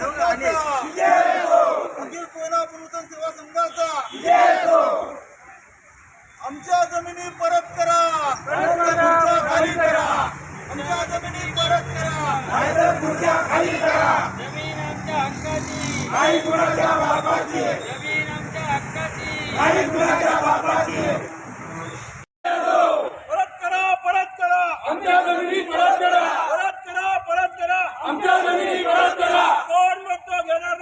संघाचा अखिल कोयना पुरुषन सेवा संघाचा आमच्या जमिनी परत करा. तुमच्या खाली करा. आमच्या जमिनी परत करा. जमीन आमच्या हक्काची. नाही कुणाच्या बापाची. जमीन आमच्या हक्काची. नाही कुणाच्या बापाची परत करा परत करा आमच्या जमिनी परत करा परत करा परत करा आमच्या जमिनी परत करा कोण म्हणतो घेणार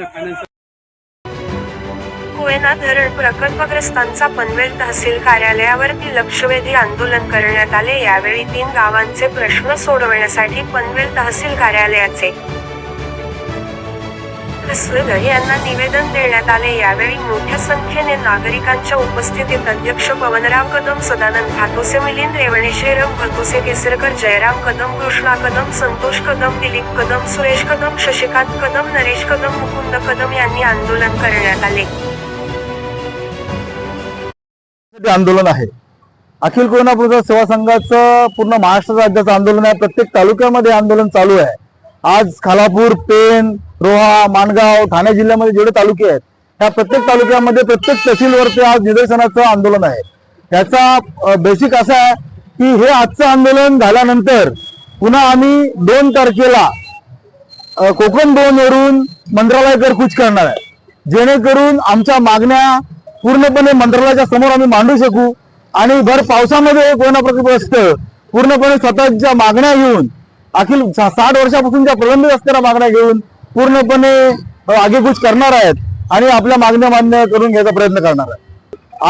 नाही कोयना धरण प्रकल्पग्रस्तांचा पनवेल तहसील कार्यालयावरती लक्षवेधी आंदोलन करण्यात आले. यावेळी तीन गावांचे प्रश्न सोडवण्यासाठी पनवेल तहसील कार्यालयाचे यांना निवेदन देण्यात आले. यावेळी मोठ्या संख्येने नागरिकांच्या उपस्थितीत अध्यक्ष पवनराव कदम सदानंद भातोसे मिलिंद रेवणे श्रीराम केसरकर जयराम कदम कृष्णा कदम संतोष कदम दिलीप कदम सुरेश कदम शशिकांत कदम नरेश कदम मुकुंद कदम यांनी आंदोलन करण्यात आले. आंदोलन आहे अखिल कोयना पुरस्कार सेवा संघाचं पूर्ण महाराष्ट्र राज्याचं आंदोलन आहे. प्रत्येक तालुक्यामध्ये आंदोलन चालू आहे. आज खालापूर पेन रोहा माणगाव ठाणे जिल्ह्यामध्ये जेवढे तालुके आहेत त्या प्रत्येक तालुक्यामध्ये प्रत्येक तहसीलवरती आज निदर्शनाचं आंदोलन आहे. त्याचा बेसिक असा आहे की हे आजचं आंदोलन झाल्यानंतर पुन्हा आम्ही दोन तारखेला कोकण दोन वरून मंत्रालयाकडे कूच करणार आहे. जेणेकरून आमच्या मागण्या पूर्णपणे मंत्रालयाच्या समोर आम्ही मांडू शकू आणि भर पावसामध्ये कोणा असतं पूर्णपणे स्वतःच्या मागण्या घेऊन अखिल साठ वर्षापासून ज्या प्रलंबित असणाऱ्या मागण्या घेऊन पूर्णपणे आगेकूच करणार आहेत आणि आपल्या मागण्या मान्य करून घ्यायचा प्रयत्न करणार आहे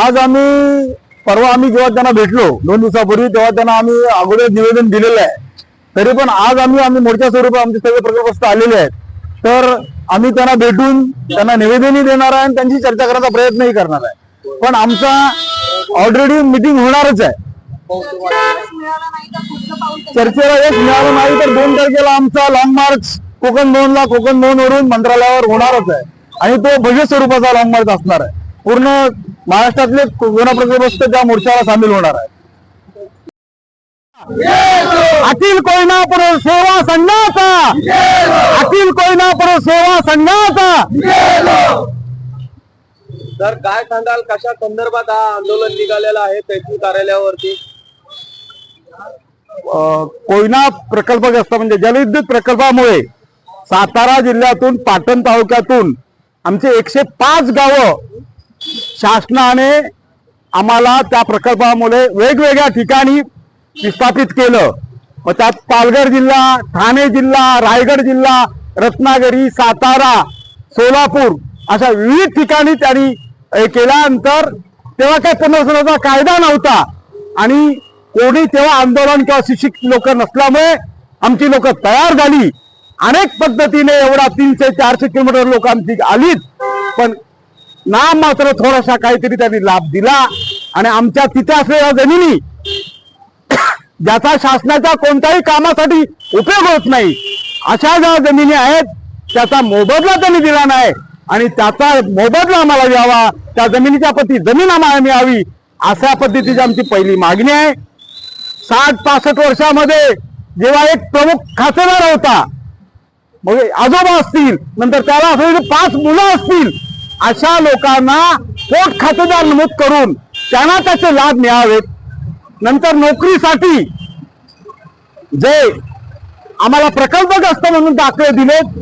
आज आम्ही परवा आम्ही जेव्हा त्यांना भेटलो दोन दिवसापूर्वी तेव्हा त्यांना आम्ही अगोदर निवेदन दिलेलं आहे. तरी पण आज आम्ही आम्ही मोठ्या स्वरूपात आमचे सगळे प्रकल्पस्थ आलेले आहेत. तर आम्ही त्यांना भेटून त्यांना निवेदनही देणार आहे आणि त्यांची चर्चा करायचा प्रयत्नही करणार आहे. पण आमचा ऑलरेडी मिटिंग होणारच आहे. चर्चेला यश मिळालं नाही तर दोन तारखेला आमचा लॉंग मार्च कोकण दोन ला कोकण दोन वरून मंत्रालयावर होणारच आहे. आणि तो भव्य स्वरूपाचा लॉंग मार्च असणार आहे. पूर्ण महाराष्ट्रातले कोरोना प्रकल्पस्थ त्या मोर्चाला सामील होणार आहे. अखिल कोयनापूर सेवा संघाचा! अखिल कोयनापूर सेवा संघाचा! तर काय सांगाल? कशा संदर्भात हा आंदोलन निघालेलं आहे? तहसील कार्यालयावरती? कोयना प्रकल्पग्रस्त म्हणजे जलविद्युत प्रकल्पामुळे सातारा जिल्ह्यातून पाटण तालुक्यातून आमचे एकशे पाच गावं शासनाने आम्हाला त्या प्रकल्पामुळे वेगवेगळ्या ठिकाणी विस्थापित केलं. व त्यात पालघर जिल्हा ठाणे जिल्हा रायगड जिल्हा रत्नागिरी सातारा सोलापूर अशा विविध ठिकाणी त्यांनी हे केल्यानंतर तेव्हा काय पुनर्वसनाचा कायदा नव्हता आणि कोणी तेव्हा आंदोलन किंवा शिक्षित लोक नसल्यामुळे आमची लोक तयार झाली. अनेक पद्धतीने एवढा तीनशे चारशे किलोमीटर लोक आमची आलीत. पण नाम मात्र थोडासा काहीतरी त्यांनी लाभ दिला. आणि आमच्या तिथे असलेल्या जमिनी ज्याचा शासनाच्या कोणत्याही कामासाठी उपयोग होत नाही अशा ज्या जमिनी आहेत त्याचा मोबदला त्यांनी दिला नाही. आणि त्याचा मोबदला आम्हाला द्यावा त्या जमिनीच्या प्रती जमीन आम्हाला मिळावी अशा पद्धतीची आमची पहिली मागणी आहे. साठ पासष्ट वर्षामध्ये जेव्हा एक प्रमुख खातेदार होता मग आजोबा असतील नंतर त्याला असलेली म्हणजे पाच मुलं असतील अशा लोकांना पोट खातेदार नमूद करून त्यांना त्याचे लाभ मिळावेत. नंतर नोकरीसाठी जे आम्हाला प्रकल्पग्रस्त म्हणून दाखले दिलेत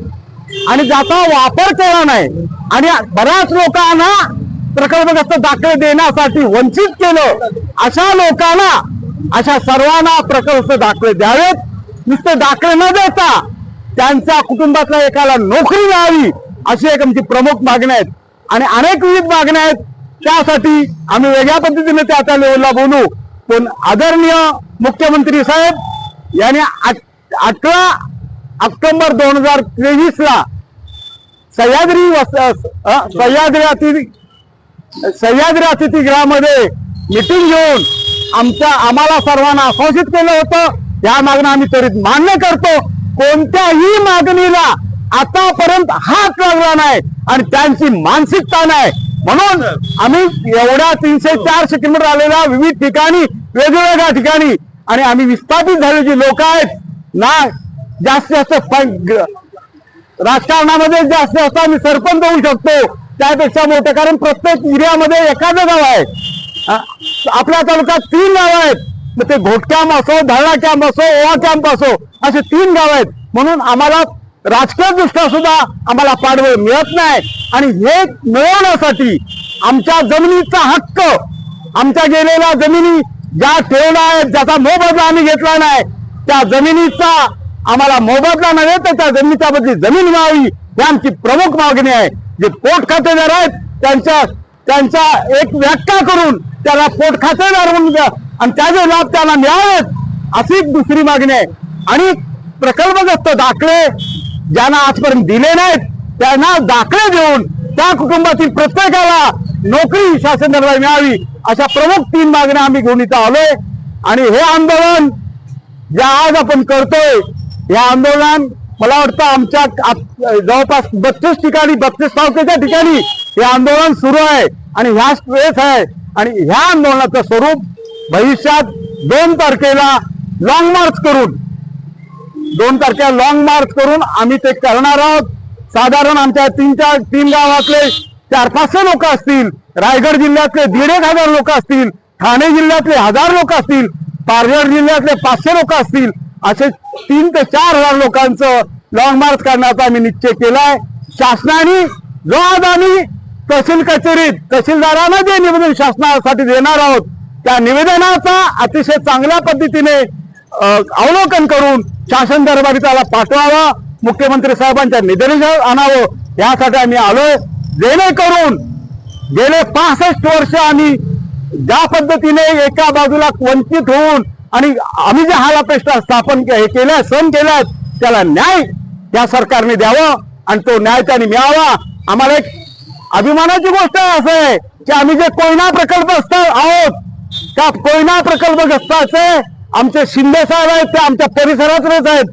आणि ज्याचा वापर केला नाही आणि बऱ्याच लोकांना प्रकल्पग्रस्त दाखले देण्यासाठी वंचित केलं अशा लोकांना अशा सर्वांना प्रकल्प दाखले द्यावेत. नुसते दाखले न देता त्यांच्या कुटुंबातल्या एकाला नोकरी द्यावी अशी एक आमची प्रमुख मागण्या आहेत. आणि अनेक विविध मागण्या आहेत. त्यासाठी आम्ही वेगळ्या पद्धतीने त्या त्या लेवलला बोलू. पण आदरणीय मुख्यमंत्री साहेब यांनी अठरा ऑक्टोबर दोन हजार तेवीस ला सह्याद्री सह्याद्री अतिथी सह्याद्री अतिथीगृहामध्ये मिटिंग घेऊन आमच्या आम्हाला सर्वांना आश्वासित केलं होतं. या मागण्या आम्ही त्वरित मान्य करतो. कोणत्याही मागणीला आतापर्यंत हात लागला नाही आणि त्यांची मानसिकता नाही. म्हणून आम्ही एवढ्या तीनशे चारशे किलोमीटर आलेल्या विविध ठिकाणी वेगवेगळ्या ठिकाणी आणि आम्ही विस्थापित झालेली जी लोक आहेत ना जास्तीत जास्त राजकारणामध्ये जास्तीत जास्त आम्ही सरपंच होऊ शकतो. त्यापेक्षा मोठं कारण प्रत्येक एरियामध्ये एखादं गाव आहे. आपल्या तालुक्यात तीन गाव आहेत. मग ते घोटकॅम्प असो धरणा कॅम्प असो ओवा कॅम्प असो असे तीन गाव आहेत. म्हणून आम्हाला राजकीय दृष्ट्या सुद्धा आम्हाला पाडवे मिळत नाही. आणि हे मिळवण्यासाठी आमच्या जमिनीचा हक्क आमच्या गेलेल्या जमिनी ज्या ठेवल्या आहेत ज्याचा मोबदला आम्ही घेतला नाही त्या जमिनीचा आम्हाला मोबदला नव्हे तर त्या जमिनीच्या बदली जमीन मिळावी ही आमची प्रमुख मागणी आहे. जे पोट खातेदार आहेत त्यांच्या त्यांच्या एक व्याख्या करून त्याला पोट खातेदार म्हणून द्या. आणि त्याचे लाभ त्याला मिळावेत अशी एक दुसरी मागणी आहे. आणि प्रकल्पग्रस्त दाखले ज्यांना आजपर्यंत दिले नाहीत त्यांना दाखले देऊन त्या कुटुंबातील प्रत्येकाला नोकरी शासन दरबार मिळावी अशा प्रमुख तीन मागण्या आम्ही घेऊन इथं आलोय. आणि हे आंदोलन जे आज आपण करतोय या आंदोलन मला वाटतं आमच्या जवळपास बत्तीस ठिकाणी बत्तीस तालुक्याच्या ठिकाणी हे आंदोलन सुरू आहे. आणि ह्याच वेळेस आहे आणि ह्या आंदोलनाचं स्वरूप भविष्यात दोन तारखेला लॉंग मार्च करून दोन तारखेला लॉंग मार्च करून आम्ही ते करणार आहोत. साधारण आमच्या तीन चार तीन गावातले चार पाचशे लोक असतील. रायगड जिल्ह्यातले दीड एक हजार लोक असतील. ठाणे जिल्ह्यातले हजार लोक असतील. पालघर जिल्ह्यातले पाचशे लोक असतील. असे तीन ते चार हजार लोकांचं लॉंग मार्च करण्याचा आम्ही निश्चय केलाय. शासनाने जो आज आम्ही तहसील कचेरीत तहसीलदारांना जे निवेदन शासनासाठी देणार आहोत त्या निवेदनाचा अतिशय चांगल्या पद्धतीने अवलोकन करून शासन दरबारी त्याला पाठवावा मुख्यमंत्री साहेबांच्या निदर्शनात आणावं यासाठी आम्ही आलोय. जेणेकरून गेले पासष्ट वर्ष आम्ही ज्या पद्धतीने एका बाजूला वंचित होऊन आणि आम्ही जे हालापेष्टा स्थापन के- हे केल्या सण केल्यात त्याला न्याय या सरकारने द्यावं आणि तो न्याय त्याने मिळावा. आम्हाला एक अभिमानाची गोष्ट असं आहे की आम्ही जे कोयना प्रकल्पस्थ आहोत त्या कोयना प्रकल्पग्रस्ताचे आमचे शिंदे साहेब आहेत ते आमच्या परिसरातच आहेत.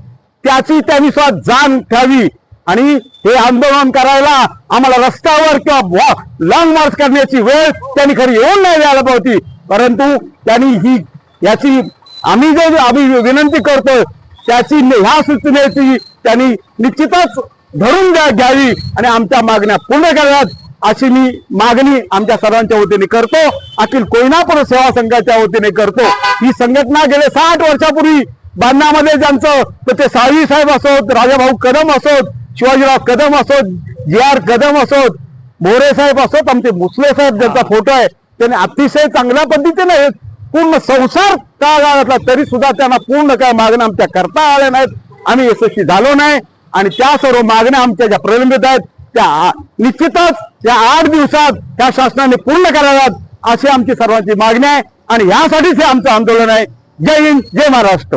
त्याची त्यांनी स्वतः जाण ठेवावी आणि हे आंदोलन करायला आम्हाला रस्त्यावर किंवा लॉंग मार्च करण्याची वेळ त्यांनी खरी येऊन नाही द्यायला पावती. परंतु त्यांनी ही याची आम्ही जे आम्ही विनंती करतोय त्याची ह्या सूचनेची त्यांनी निश्चितच धरून घ्या घ्यावी. आणि आमच्या मागण्या पूर्ण कराव्यात. अशी मी मागणी आमच्या सर्वांच्या वतीने करतो. अखिल कोयनापूर सेवा संघाच्या वतीने करतो. ही संघटना गेले साठ वर्षापूर्वी बांधण्यामध्ये ज्यांचं तर ते साळवी साहेब असोत राजाभाऊ कदम असोत शिवाजीराव कदम असोत जी आर कदम असोत मोरे साहेब असोत आमचे मुसले साहेब ज्यांचा फोटो आहे त्यांनी अतिशय चांगल्या पद्धतीने पूर्ण संसार टाळला तरी सुद्धा त्यांना पूर्ण काय मागण्या आमच्या करता आल्या नाहीत. आम्ही यशस्वी झालो नाही. आणि त्या सर्व मागण्या आमच्या ज्या प्रलंबित आहेत त्या निश्चितच या आठ दिवसात त्या शासनाने पूर्ण कराव्यात अशी आमची सर्वांची मागणी आहे आणि यासाठीच हे आमचं आंदोलन आहे. जय हिंद जय महाराष्ट्र.